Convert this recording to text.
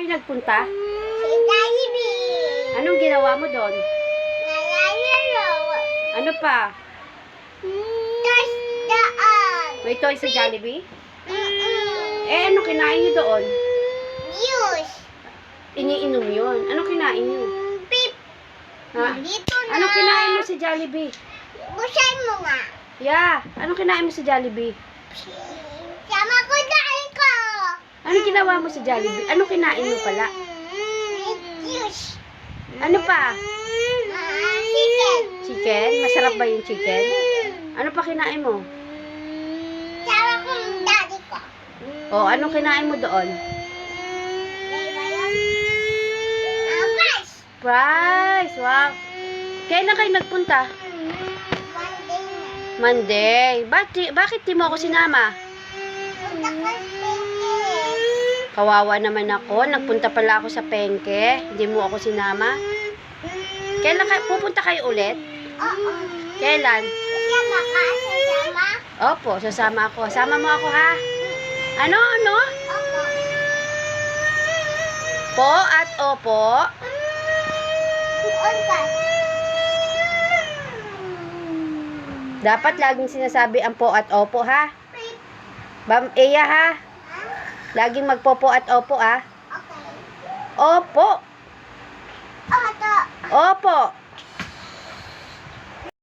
kayo nagpunta? Si. Anong ginawa mo doon? Nalalaro. Ano pa? Tapos daan. May toy sa Jollibee? Eh, ano kinain nyo doon? Juice. Iniinom yun. Anong kinain nyo? Pip. Ha? Dito na. Anong kinain mo sa Jollibee? Busan mo nga. Yeah. Anong kinain mo sa Jollibee? Sama ko dahil ko. Anong ginawa mo sa Jollibee? Anong kinain mo pala? Ano pa? Chicken. Chicken? Masarap ba yung chicken? Ano pa kinain mo? Sama ko daddy ko. O, anong kinain mo doon? Diba yun? Ah, rice. Fries! Wow! Kailan kayo nagpunta? One day na. Monday. Bakit, bakit di mo ako sinama? Punta ka sa Kawawa naman ako. Nagpunta pala ako sa Pengke. Hindi mo ako sinama. Kailan kayo, pupunta kayo ulit? Kailan? Ka? Opo, sasama ako. Sama mo ako ha? Ano, ano? Po at opo. Doon ka. Dapat laging sinasabi ang po at opo ha? Bam, Eya ha? Laging magpopo at opo ha? Okay. Opo. Oto. Opo.